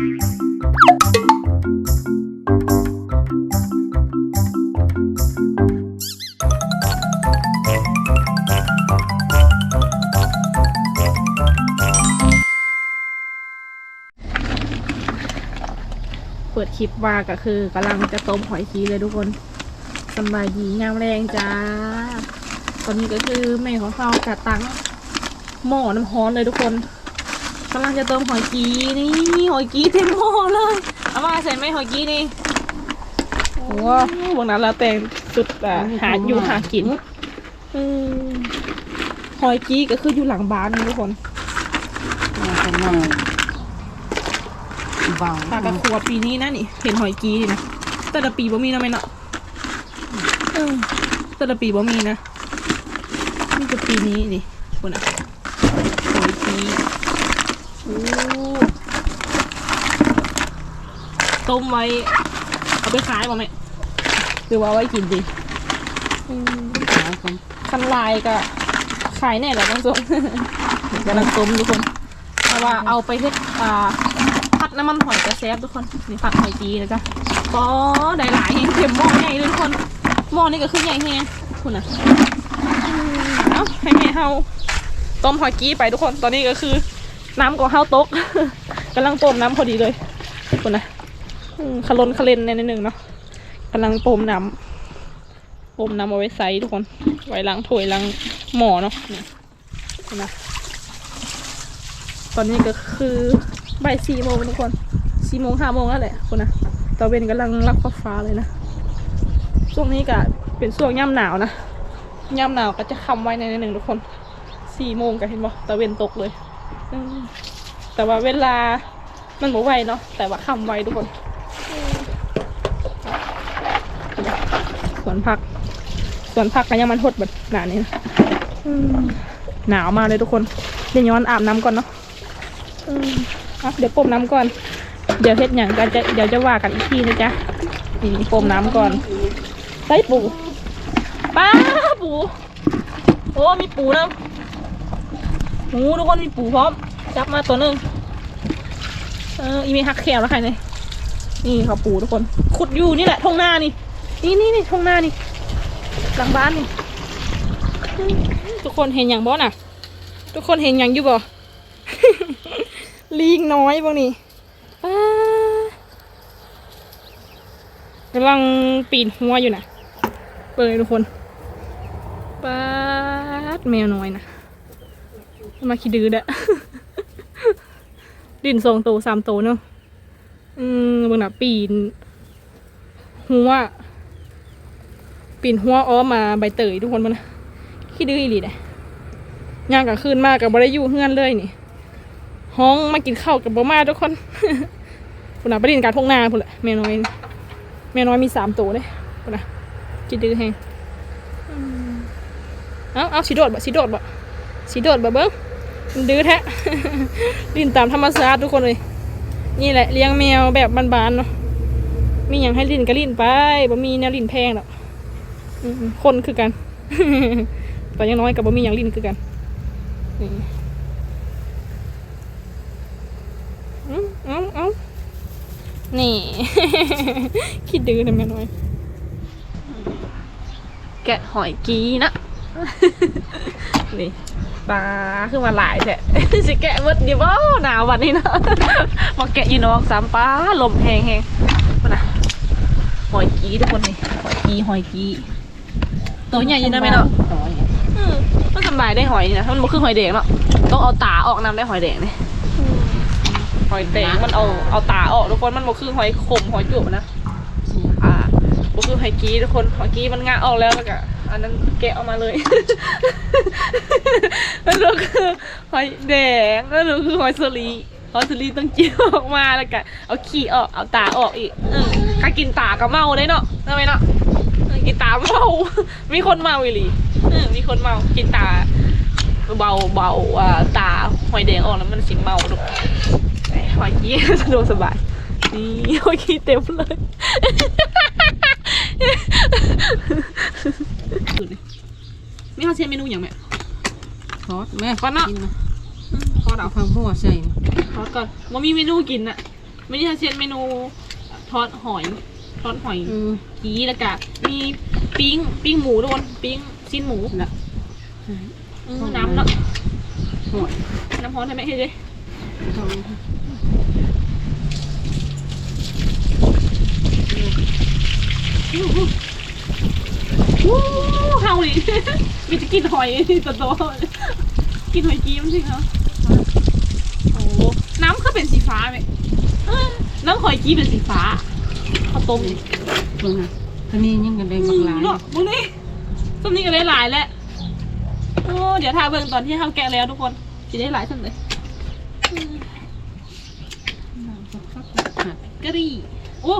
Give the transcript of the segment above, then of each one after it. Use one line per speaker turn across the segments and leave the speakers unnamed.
เปิดคลิปว่าก็คือกำลังจะต้มหอยกีเลยทุกคนสบายดีงามแรงจ้า ตอนนี้ก็คือแม่ของเขากะตังหม้อน้ำร้อนเลยทุกคน กำลังจะต้มหอยกีนี่หอยกีเต็มหม้อเลยเอามาใส่ไหมหอยกีนี่โอ้โหวันนั้นเราแต่งสุดอะหาอยู่หากินอืมหอยกีก็คืออยู่หลังบ้านนี่ทุกคน
มาทำงานเบา
ปลากระครัวปีนี้นะนี่ เห็นหอยกีนี่นะแต่ละปีบ่มีนะแม่เนาะเออแต่ละปีบ่มีนะนี่จะปีนี้นี่คุณอะหอยกีโอ้ ต้มไว้ เอาไปขายบ่แม่หรือว่าเอาไว้กินดีอืม
ขายกัน
คันลายก็ขายแน่แหละท่านผู้ชมกำลังต้มทุกคนเพราะว่าเอาไปเฮ็ดอ่าผัดน้ำมันหอยกระแซบทุกคนนี่ผัดหอยจีนะจ๊ะก็ได้หลายแฮงเข็มหม้อใหญ่เลยทุกคนหม้อนี่ก็คือใหญ่แฮงคุณน่ะอืมเอ้าให้แม่เฮาต้มหอยกีไปทุกคนตอนนี้ก็คือ น้ำก็เฮาตกกำลังต้มน้ำพอดีเลยคุณน่ะขลนขเลนในนิดนึงเนาะกำลังต้มน้ำผมน้ำเอาไว้ใส่ทุกคน ไว้ล้างถ้วยล้างหม้อเนาะนี่เห็นไหมตอนนี้ก็คือบ่ายสี่โมงทุกคนสี่โมงห้าโมงแล้วแหละคุณนะตะเวนกำลังรับฟ้าเลยนะช่วงนี้ก็เป็นช่วงย่ำหนาวนะย่ำหนาวก็จะคำไว้ในนิดหนึ่งทุกคนสี่โมงก็เห็นบ่ตะเวนตกเลย แต่ว่าเวลามันบ่ไวเนาะแต่ว่าคำไวทุกคนอืมสวนผักสวนผักกันยังมันหดแบบหนานี้นะอืมหนาวมากเลยทุกคนเดี๋ยวย้อนอาบน้ำก่อนเนาะอืมเอาเดี๋ยวปมน้ำก่อน เดี๋ยวเฮ็ดอย่างกันจะเดี๋ยวจะว่ากันอีกทีนะจ๊ะนี่ปมน้ำก่อนใส่ปูป้าปูโอ้มีปูนะ หมูทุกคนมีปูพร้อม จับมาตัวหนึ่งเอออีเมหักแขวแล้วใครเนี่ยนี่เขาปูทุกคน ขุดอยู่นี่แหละทงหน้านี่นี่นี่นี่ทงหน้านี่หลังบ้านนี่ทุกคนเห็นอย่างบ่น่ะ ทุกคนเห็นอย่างอยู่บ่ลิงน้อยบ่นี่ป้ากำลังปีนหัวอยู่นะเปิดทุกคนป้าดแมวน้อยนะ มาขี้ดื้อดะดินสองโตสามโตเนาะ อืมบิ่งน่ะปีน หัว ปีนหัวอ้อมาใบเตยทุกคนมันนะขี้ดื้ออีหลีเลยย่างกลางคืนมากกับบริยูเฮือนเลยนี่ ห้องมากินข้าวกับบ่มาทุกคนพุ่นน่ะไปดินการทงนาพุ่นแหละแม่น้อยแม่น้อยมีสามตัวเลยพุ่นน่ะขี้ดื้อแฮงเอาเอาสีโดดบ่สีโดดบ่สีโดดบ่เบิ้ง ดื้อแท้ ดินตามธรรมชาติทุกคนเลย นี่แหละเลี้ยงแมวแบบบานๆเนาะ มีอย่างให้ลินก็ลินไปบ่มีแนวลินแพงหรอกคนคือกัน แต่ยังน้อยกับบะมีอย่างลิ้นคือกันนี่เอ้าเอ้าเอ้านี่ คิดดื้อนะแม่น้อย แกะหอยกีนะ นี่ ปลาขึ้นมาหลายแท้สิแกะหมดเดียวบ่หนาววันนี้เนาะมาแกะยีน้องสามปลาลมแห้งแห้งมานะหอยกีทุกคนนี่หอยกีหอยกีตัวใหญ่อยินนะแม่เนาะ
ต่อย
อืมมันสำบายได้หอยนี่นะถ้ามันบ่คือหอยแดงเนาะต้องเอาตาออกนำได้หอยแดงนี่หอยแดงมันเอาเอาตาออกทุกคนมันบ่คือหอยขมหอยจุบนะอ่าบ่คือหอยกี้ทุกคนหอยกี้มันงาออกแล้วแล้วก็ อันนั้นแกะออกมาเลยแล้วคือหอยแดงแล้วคือหอยสลีหอยสลีต้องจิ้วออกมาแล้วก็เอาขี้ออก เอาตาออกอีกถ้ากินตาก็เมาได้เนาะทำไมเนาะ กินตาเมา มีคนเมาอีหลีเออมีคนเมา กินตา เบาเบาตาหอยแดงออกแล้วมันสิเมาลูกไอ้หอยกี้สะดวกสบาย นี่หอยกี้เต็มเลย มีเขาเชียเมนูอย่างไหม
ทอดแม่
ก่อนเนาะ
กินนะ
พอดเอา
เอาข้าวโพดใส่
พอดก่อนว่ามีเมนูกินอะไม่ได้เช่นเมนูทอดหอยทอดหอย
อืม
กีแล้วก็มีปิ้งปิ้งหมูทุกคนปิ้งชิ้นหมู
ละ
อืมน้ำเนาะ
หอย
น้ำร้อนได้ไหมเฮ้ยเด้
ทำ
วู้เฮาดิมีจะกินหอยตัวโตๆกินหอยกีมันสิคะโอ้น้ำก็เป็นสีฟ้าไหมเออน้ำหอยกีเป็นสีฟ้าข้าวต้ม
เบิ่งอะอันนี้ยังกันได้บักหลาย
เนาะมึงนี่ต้มนี้ก็ได้หลายแล้วโอ้เดี๋ยวทาเบิ่งตอนที่เขาแกะแล้วทุกคนจะได้หลายสันเลยอืม
หัด
กะหรี่โอ้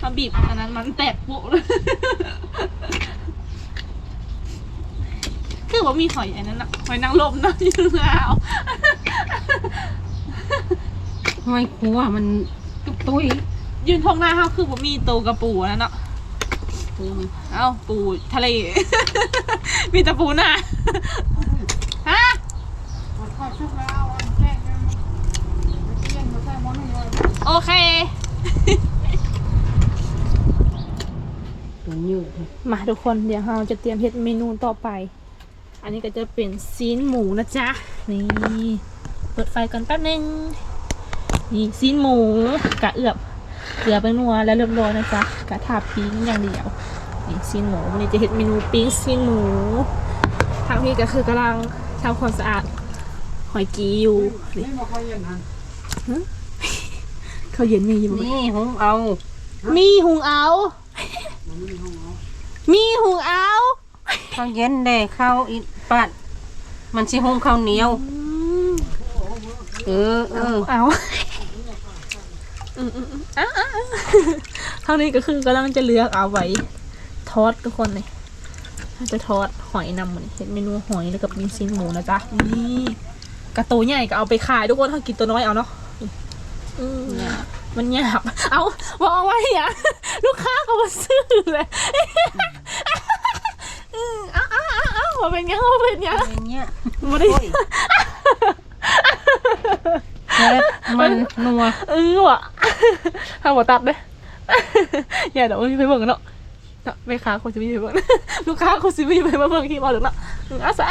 ทำบีบอันนั้นมันแตกโปะเลย คือว่า มีหอยอันนั้นอะหอยนางรมเนาะยืนแล้ว
หอยคัวมันตุ้ย
ยืนท้องหน้าเขาคือว่ามีโตวกระปูอันนั้นเนาะ
ตุ้ยมัน
เอ้าปูทะเล มีแต่ปูหน้าฮะโอเค
ตัวยืด
มาทุกคนเดี๋ยวเราจะเตรียมเฮ็ดเมนูต่อไป อันนี้ก็จะเป็นซีนหมูนะจ๊ะ นี่ เปิดไฟก่อนแป๊บนึง นี่ซีนหมูกะเอือบเกลือไปนัวแล้วเรียบร้อยนะจ๊ะกะทาปิ้งอย่างเดียว นี่ซีนหมูวันนี้จะเฮ็ดเมนูปิ้งซีนหมูทางพี่ก็คือกำลังทำความสะอาดหอยกีอยู่นี่ฮะเขาเย็นมีอยู่ไหม
นี่หงเอา
มีหุงเอา มีหุงเอา
ข้าวเย็นเด้ข้าวอี ปัดมันสิหงข้าวเหนียว เออเออ
เอาอืมอืมอืมอะอะอะเท่านี้ก็คือกำลังจะเลือกเอาไว้ทอดทุกคนเลยจะทอดหอยนำมันเห็นเมนูหอยแล้วกับมีซีนหมูนะจ๊ะนี่กระตวใหญ่ก็เอาไปขายทุกคนถ้ากินตัวน้อยเอาเนาะมันหยาบ เอาบอกเอาไว้อะลูกค้าเขามาซื้อเลยอืม เอ้าเอ้าเอ้าเอ้าว่าเป็นยังว่าเป็นยัง
อย่างเงี้ย
ไม่ได้
โอ้ยเฮ็ดมันนัว
เออว่ะทำหัวตัดเลยอย่าเดี๋ยวมีไปเบิ่งกันเนาะเนาะแม่ค้าคนจะมีไปเบิ่งลูกค้าคนจะมีไปมาเบิ่งที่บอลถึงเนาะอืมอาสา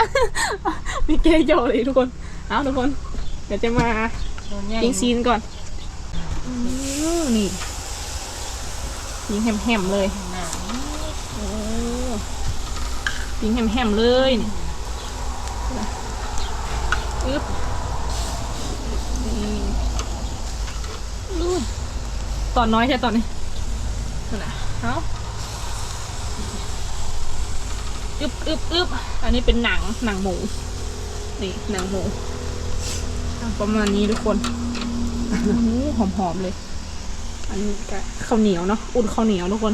มีเกย์โยเลยทุกคนเอาทุกคน เดี๋ยวจะมา
ตัวใหญ่
ยิงซีนก่อนอืมนี่ยิงแฮมๆเลยโอ้ ยิงแฮมๆเลยนี่อึ๊บนี่อู้ตอนน้อยใช่ตอนนี้นั่นนะเอาอึบอึบอึบอันนี้เป็นหนังหนังหมู นี่หนังหมูประมาณนี้ทุกคนหอมหอมๆเลย อันนี้ข้าวเหนียวเนาะอุ่นข้าวเหนียวทุกคน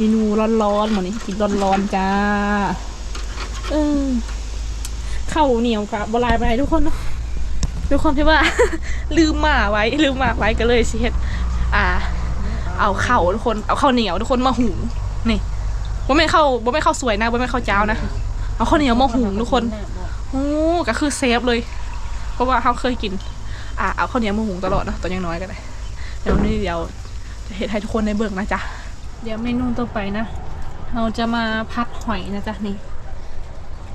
เมนูร้อนๆหมดนี้กินร้อนๆจ้าเออข้าวเหนียวกับบลายไปทุกคนเนาะด้วยความที่ว่า ลืมหมาไว้ลืมหมาไว้ก็เลยเฮ็ดอ่า เอาเข้าทุกคนเอาข้าวเหนียวทุกคนมาหุงนี่ว่าไม่เข้าว่าไม่เข้าสวยนะว่าไม่เข้าเจ้านะเอาข้าวเหนียวมาหุงทุกคนโอ้ก็คือเซฟเลย เพราะว่าเขาเคยกิน อ่าเอาข้าวเหนียวมาหุงตลอดเนะตอนยังน้อยก็ได้เดี๋ยวนี้เดี๋ยวจะเห็นให้ทุกคนในเบิ่งนะจ๊ะ เดี๋ยวเมนูต่อไปนะ เราจะมาพัดหอยนะจ๊ะนี่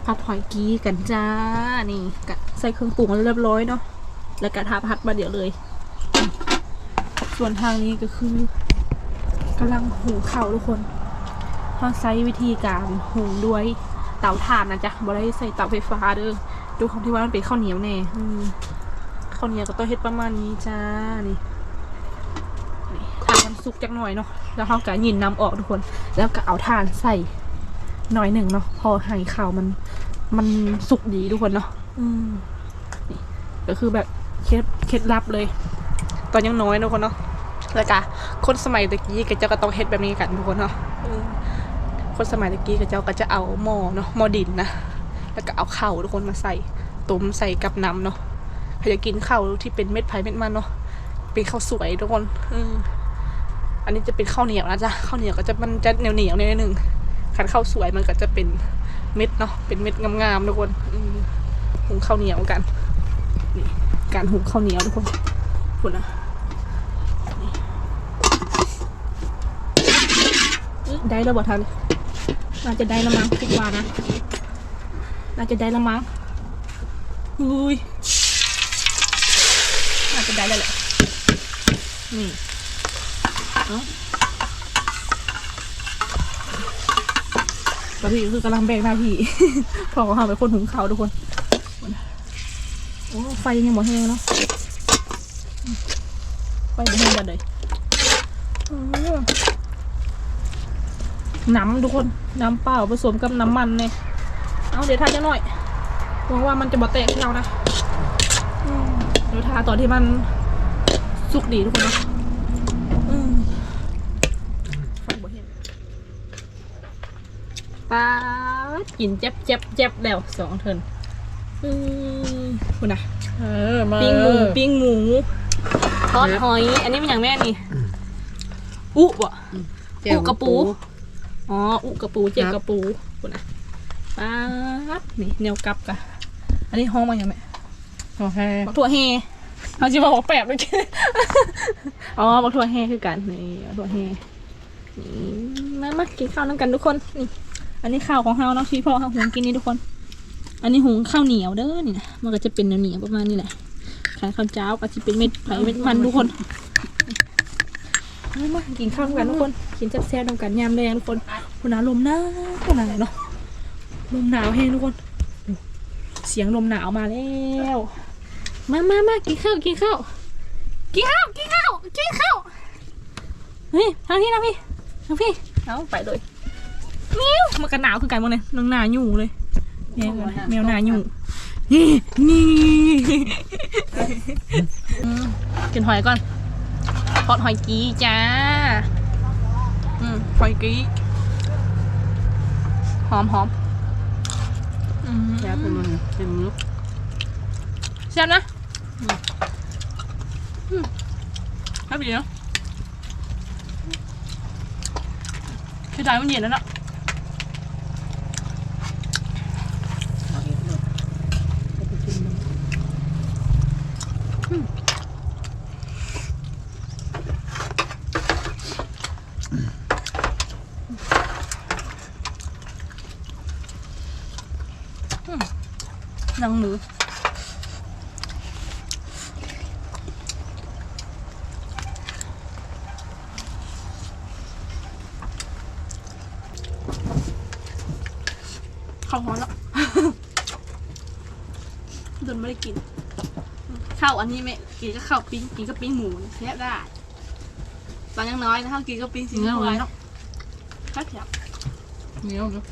พัดหอยกี้กันจ้า นี่กะใส่เครื่องปรุงเรียบร้อยเนาะ แล้วกระทาพัดมาเดี๋ยวเลย ส่วนทางนี้ก็คือกำลังหุงข้าวทุกคนเขาใช้วิธีการหุงด้วยเตาถ่านนะจ๊ะบ่ได้ใส่เตาไฟฟ้าเด้อ ดูคำที่ว่ามันเป็นข้าวเหนียวแน่ข้าวเหนียวก็ต้องเฮ็ดประมาณนี้จ้า นี่ สุกจักหน่อยเนาะแล้วเขาก็ยินน้ำออกทุกคน แล้วก็เอาถ่านใส่หน่อยหนึ่งเนาะพอให้ข้าวมันมันสุกดีทุกคนเนาะอืมนี่ก็คือแบบเคล็ดเคล็ดลับเลย ตอนยังน้อยทุกคนเนาะแล้วก็คนสมัยตะกี้ก็เจ้าก็ต้องเฮ็ดแบบนี้กันทุกคนเนาะเออคนสมัยตะกี้ก็เจ้าก็จะเอาหม้อเนาะหม้อดินนะแล้วก็เอาข้าวทุกคนมาใส่ต้มใส่กับน้ำเนาะใครจะกินข้าวที่เป็นเม็ดไผ่เม็ดมันเนาะเป็นข้าวสวยทุกคน อืม อันนี้จะเป็นข้าวเหนียวนะจ๊ะข้าวเหนียวก็จะมันจะเหนียวเหนียวๆนิดนึงขันข้าวสวยมันก็จะเป็นเม็ดเนาะเป็นเม็ดงามๆทุกคนหุงข้าวเหนียวกันนี่การหุงข้าวเหนียวทุกคนฝุ่นะได้แล้วบ่ทันน่าจะได้ละมั้งคิดว่านะน่าจะได้ละมั้งอุ้ยน่าจะได้แล้วแหละนี่ เอ้าตอนนี้คือกำลังแบกหน้าที่พ่อของเราเป็นคนหุงข้าวทุกคน โอ้ไฟยังหมดแห้งเนาะไฟหมดแห้งกันเลยน้ำทุกคนน้ำเปล่าผสมกับน้ำมันเนี่ยเอาเดี๋ยวทาจะหน่อยหวังว่ามันจะบอแตกให้เรานะเดี๋ยวทาตอนที่มันสุกดีทุกคนนะอืมไฟหมดแห้ง ปลาดกินเจ็บเจ็บเจ็บแล้วสองเทินอืมคุณนะ
เออมา
ปิ้งหมูปิ้งหมูทอดหอย อันนี้มันอย่างแม่นี่อุบ่
แจ่ว
อุกระปูอ๋ออุกระปูเจ็ดกระปูคุณนะป๊าบนี่แนวกลับกะอันนี้ห้องมาอย่างแม่
โอเค
บักถั่วเฮเขาจะมาบอกแปบเลยอ๋อบักถั่วเฮคือกันนี่บักถั่วเฮนี่มามากินข้าวน้ำกันทุกคนนี่ อันนี้ข้าวของเฮาเนาะที่พ่อเฮาหุงกินนี่ทุกคน อันนี้หุงข้าวเหนียวเด้อนี่นะมันก็จะเป็นเหนียวๆประมาณนี้แหละขายข้าวเจ้าก็จะเป็นเม็ดไผ่เม็ดมันทุกคนมามากินข้าวด้วยกันทุกคน กินแซ่บๆด้วยกันยามแรงทุกคนคุณอาลมหนาวขนาดไหนเนาะ ลมหนาวแห้งทุกคน เสียงลมหนาวมาแล้ว มามามากินข้าว กินข้าว กินข้าว กินข้าว กินข้าว เฮ้ยทางพี่ทางพี่ทางพี่ เอาไปเลย นิ้วมันก็หนาวคือกันมั้งเนี่ยนางหนาอยู่เลยแมวแมวหนาอยู่นี่นี่อืมกินหอยก่อนทอดหอยกีจ้าอืมหอยกีหอมหอมอืม
แจ่วเป็นมันเป็นมุก
แซ่บนะอืมแซ่บดีเนาะคือได้มันเย็นแล้วเนาะ หนังหมูข้าวร้อนแล้วเดินไม่ได้กิน ข้าวอันนี้แม่กินก็ข้าวปิ้งกินก็ปิ้งหมูแซ่บได้ตอนยังน้อยนะข้าวกินก็ปิ้งซี
เนื้อ
ฟู้
ไว้
ด
เนาะ
ครับครับ
เนื้อเนาะ